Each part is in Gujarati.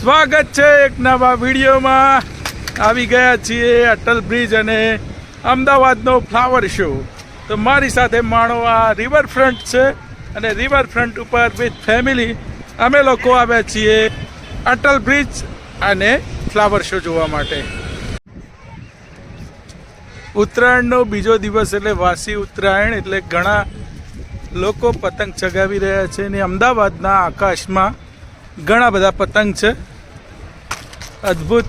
સ્વાગત છે એક નવા વિડીયોમાં. આવી ગયા છીએ અટલ બ્રિજ અને અમદાવાદનો ફ્લાવર શો તો મારી સાથે માણો આ રિવરફ્રન્ટ છે અને રિવરફ્રન્ટ ઉપર વિથ ફેમિલી અમે લોકો આવ્યા છીએ અટલ બ્રિજ અને ફ્લાવર શો જોવા માટે. ઉત્તરાયણનો બીજો દિવસ એટલે વાસી ઉત્તરાયણ એટલે ઘણા લોકો પતંગ ચગાવી રહ્યા છે અને અમદાવાદના આકાશમાં ઘણા બધા પતંગ છે. અદ્ભુત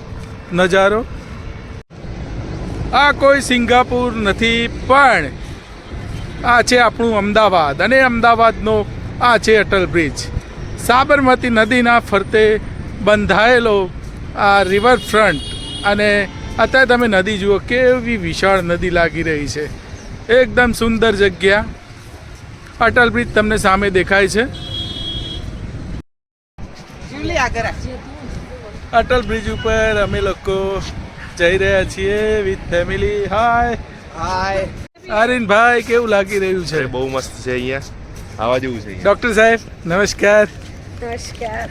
નજારો. આ કોઈ સિંગાપુર નથી, પણ આ છે આપણું અમદાવાદ, અને અમદાવાદનો આ છે અટલ બ્રિજ. સાબરમતી નદીના ફરતે બંધાયેલો આ રિવરફ્રન્ટ અને અત્યારે તમે નદી જુઓ, કેવી વિશાળ નદી લાગી રહી છે. એકદમ સુંદર જગ્યા. અટલ બ્રિજ તમને સામે દેખાય છે. અટલ બ્રિજ ઉપર અમે લોકો જઈ રહ્યા છીએ વિથ ફેમિલી. હાય હાય આરિનભાઈ કેવું લાગી રહ્યું છે? બહુ મસ્ત છે અહીંયા. આવા જેવું છે ડોક્ટર ડૉક્ટર સાહેબ નમસ્કાર. નમસ્કાર.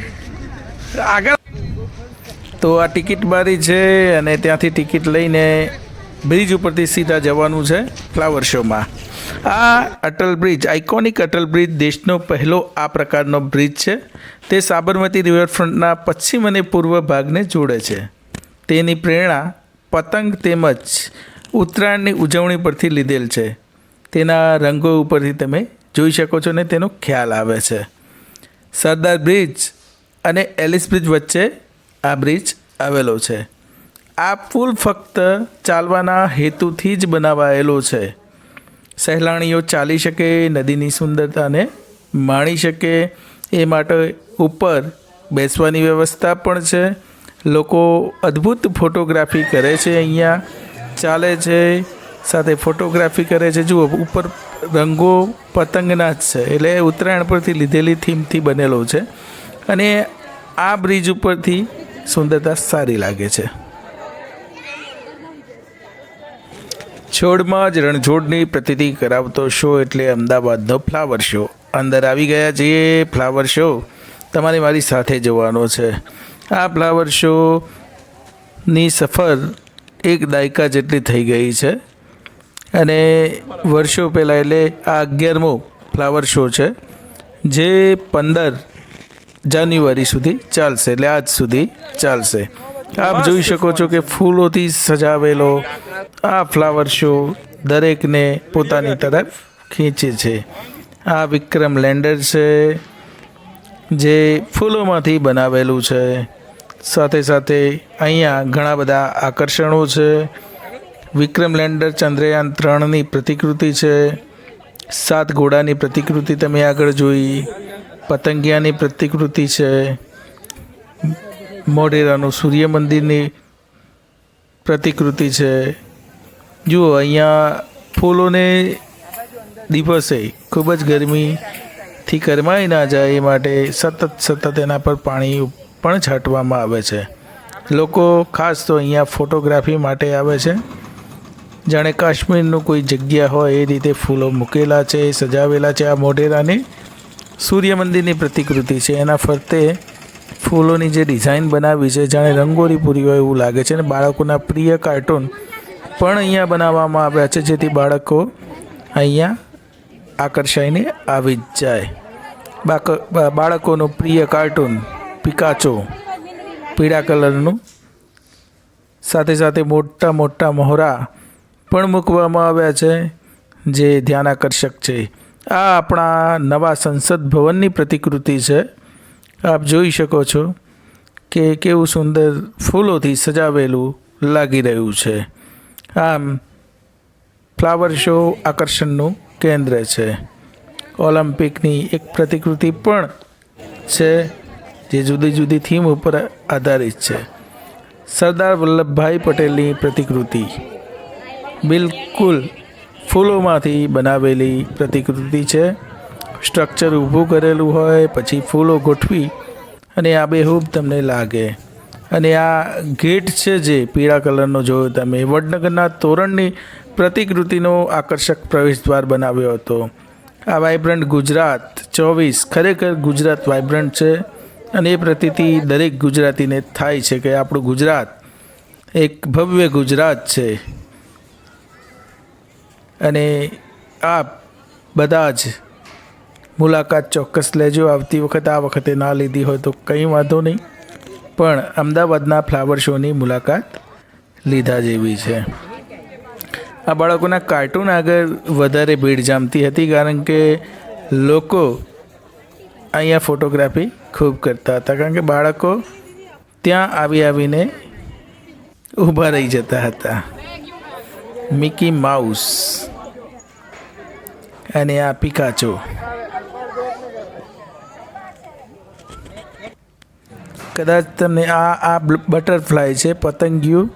આગળ. તો આ ટિકિટ બારી છે અને ત્યાંથી ટિકિટ લઈને બ્રિજ ઉપરથી સીધા જવાનું છે ફ્લાવર શોમાં. આ Atal bridge iconic Atal bridge દેશનો પહેલો આ પ્રકારનો બ્રિજ છે. તે સાબરમતી રિવરફ્રન્ટના પશ્ચિમ અને પૂર્વ ભાગને જોડે છે. તેની પ્રેરણા પતંગ તેમજ ઉત્તરાયણની ઉજવણી પરથી લીધેલ છે. તેના રંગો ઉપરથી તમે જોઈ શકો છો ને તેનો ખ્યાલ આવે છે. સરદાર બ્રિજ અને એલિસ બ્રિજ વચ્ચે આ બ્રિજ આવેલો છે. આ પુલ ફક્ત ચાલવાના હેતુથી જ બનાવાયેલો છે. સહેલાણીઓ ચાલી શકે નદીની સુંદરતાને માણી શકે એ માટે ઉપર બેસવાની વ્યવસ્થા પણ છે. લોકો અદ્ભુત ફોટોગ્રાફી કરે છે અહીંયા, ચાલે છે, સાથે ફોટોગ્રાફી કરે છે. જુઓ, ઉપર રંગો પતંગના જ છે. એટલે ઉત્તરાયણ પરથી લીધેલી થીમથી બનેલો છે. અને આ બ્રિજ ઉપરથી સુંદરતા સારી લાગે છે. છોડમાં જ રણછોડની પ્રતિતિ કરાવતો શો એટલે અમદાવાદનો ફ્લાવર શો અંદર આવી ગયા છીએ. ફ્લાવર શો તમારે મારી સાથે જવાનો છે. આ ફ્લાવર શોની સફર એક દાયકા જેટલી થઈ ગઈ છે. અને વર્ષો પહેલાં એટલે આ અગિયારમો ફ્લાવર શો છે જે પંદર જાન્યુઆરી સુધી ચાલશે. એટલે આજ સુધી ચાલશે. આપ જોઈ શકો છો કે ફૂલોથી સજાવેલો આ ફ્લાવર શો દરેકને પોતાની તરફ ખેંચે છે. આ વિક્રમ લેન્ડર છે, જે ફૂલોમાંથી બનાવેલું છે. સાથે સાથે અહીંયા ઘણા બધા આકર્ષણો છે. વિક્રમ લેન્ડર ચંદ્રયાન ત્રણની પ્રતિકૃતિ છે. સાત ઘોડાની પ્રતિકૃતિ તમે આગળ જોઈ. પતંગિયાની પ્રતિકૃતિ છે. મોઢેરાનું સૂર્ય મંદિરની પ્રતિકૃતિ છે. જુઓ, અહીંયા ફૂલોને દિવસે ખૂબ જ ગરમીથી કરમાઈ ના જાય એ માટે સતત સતત એના પર પાણી પણ છાંટવામાં આવે છે. લોકો ખાસ તો અહીંયા ફોટોગ્રાફી માટે આવે છે. જાણે કાશ્મીરનું કોઈ જગ્યા હોય એ રીતે ફૂલો મૂકેલા છે, સજાવેલા છે. આ મોઢેરાની સૂર્ય મંદિરની પ્રતિકૃતિ છે. એના ફરતે ફૂલોની જે ડિઝાઇન બનાવી છે, જાણે રંગોળી પૂરી હોય એવું લાગે છે. અને બાળકોના પ્રિય કાર્ટૂન પણ અહીંયા બનાવવામાં આવ્યા છે, જેથી બાળકો અહીંયા આકર્ષાઈને આવી જ જાય. બાળકોનું પ્રિય કાર્ટૂન પિકાચો, પીળા કલરનું. સાથે સાથે મોટા મોટા મોહરા પણ મૂકવામાં આવ્યા છે, જે ધ્યાન આકર્ષક છે. આ આપણા નવા સંસદ ભવનની પ્રતિકૃતિ છે. આપ જોઈ શકો છો કે કેવું સુંદર ફૂલોથી સજાવેલું લાગી રહ્યું છે. આમ, ફ્લાવર શો આકર્ષણનું કેન્દ્ર છે. ઓલિમ્પિકની એક પ્રતિકૃતિ પણ છે, જે જુદી જુદી થીમ ઉપર આધારિત છે. સરદાર વલ્લભભાઈ પટેલની પ્રતિકૃતિ. બિલકુલ ફૂલોમાંથી બનાવેલી પ્રતિકૃતિ છે. સ્ટ્રક્ચર ઊભું કરેલું હોય, પછી ફૂલો ગોઠવી અને આબેહૂબ તમને લાગે. અને આ ગેટ છે જે પીળા કલરનો જોયો તમે, વડનગરના તોરણની પ્રતિકૃતિનો આકર્ષક પ્રવેશદ્વાર બનાવ્યો હતો. આ વાઇબ્રન્ટ ગુજરાત ચોવીસ ખરેખર ગુજરાત વાઇબ્રન્ટ છે અને એ પ્રતિતિ દરેક ગુજરાતીને થાય છે કે આપણું ગુજરાત એક ભવ્ય ગુજરાત છે. અને આ બધા જ મુલાકાત ચોક્કસ લેજો, આવતી વખત, આ વખતે ના લીધી હોય તો કંઈ વાંધો નહીં. પણ અમદાવાદના ફ્લાવર શોની મુલાકાત લીધા જેવી છે. આ બાળકોના કાર્ટૂન આગળ વધારે ભીડ જામતી હતી કારણ કે લોકો અહીંયા ફોટોગ્રાફી ખૂબ કરતા હતા કારણ કે બાળકો ત્યાં આવી આવીને ઊભા રહી જતા હતા. મિકી માઉસ અને આ પિકાચો કદાચ તમને આ આ બટરફ્લાય છે, પતંગિયું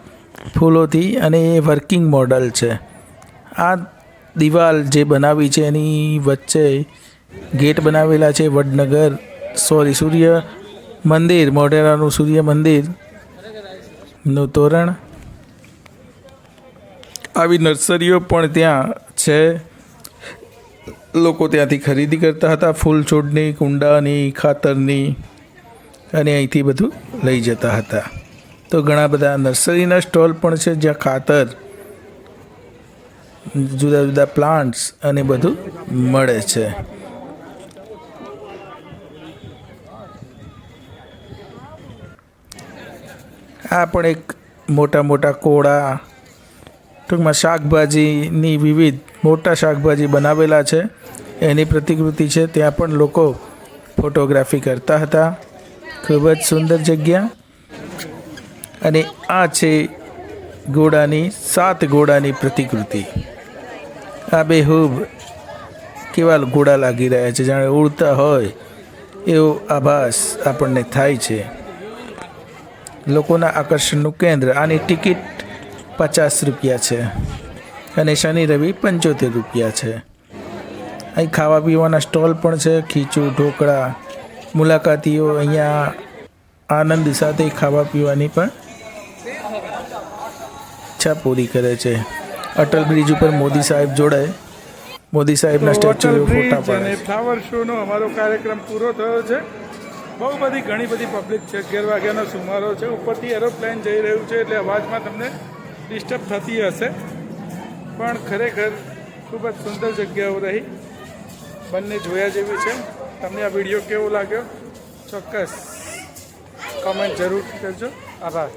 ફૂલોથી અને એ વર્કિંગ મોડલ છે. આ દિવાલ જે બનાવી છે એની વચ્ચે ગેટ બનાવેલા છે, વડનગર, સોરી, સૂર્ય મંદિર, મોઢેરાનું સૂર્ય મંદિરનું તોરણ. આવી નર્સરીઓ પણ ત્યાં છે. લોકો ત્યાંથી ખરીદી કરતા હતા ફૂલ છોડની કુંડાની, ખાતરની અને અહીંથી બધું લઈ જતા હતા. તો ઘણા બધા નર્સરીના સ્ટોલ પણ છે, જ્યાં ખાતર, જુદા જુદા પ્લાન્ટ્સ અને બધું મળે છે. આ પણ એક મોટા મોટા કોળા, ટૂંકમાં શાકભાજીની વિવિધ મોટા શાકભાજી બનાવેલા છે. એની પ્રતિકૃતિ છે, ત્યાં પણ લોકો ફોટોગ્રાફી કરતા હતા. ખૂબ જ સુંદર જગ્યા. અને આ છે ઘોડાની, સાત ઘોડાની પ્રતિકૃતિ. આ બેહૂબ કેવા ઘોડા લાગી રહ્યા છે, જાણે ઉડતા હોય એવો આભાસ આપણને થાય છે. લોકોના આકર્ષણનું કેન્દ્ર, આની ટિકિટ પચાસ રૂપિયા છે અને શનિ, રવિ પંચોતેર રૂપિયા છે. અહીં ખાવા પીવાના સ્ટોલ પણ છે, ખીચું, ઢોકળા મુલાકાતીઓ અહીંયા આનંદ સાથે ખાવા પીવાની પણ ઈચ્છા પૂરી કરે છે. અટલ બ્રિજ ઉપર મોદી સાહેબ જોડાય. મોદી સાહેબના સ્ટેચ્યુ ફોટા પાડે ફ્લાવર શોનો અમારો કાર્યક્રમ પૂરો થયો છે. બહુ બધી ઘણી બધી પબ્લિક છે. અગિયાર વાગ્યાનો સુમારો છે. ઉપરથી એરોપ્લેન જઈ રહ્યું છે એટલે અવાજમાં તમને ડિસ્ટર્બ થતી હશે. પણ ખરેખર ખૂબ જ સુંદર જગ્યાઓ રહી. બંને જોયા જેવી છે. તમને આ વીડિયો કેવો લાગ્યો? ચોક્કસ કોમેન્ટ જરૂર કરજો. આભાર.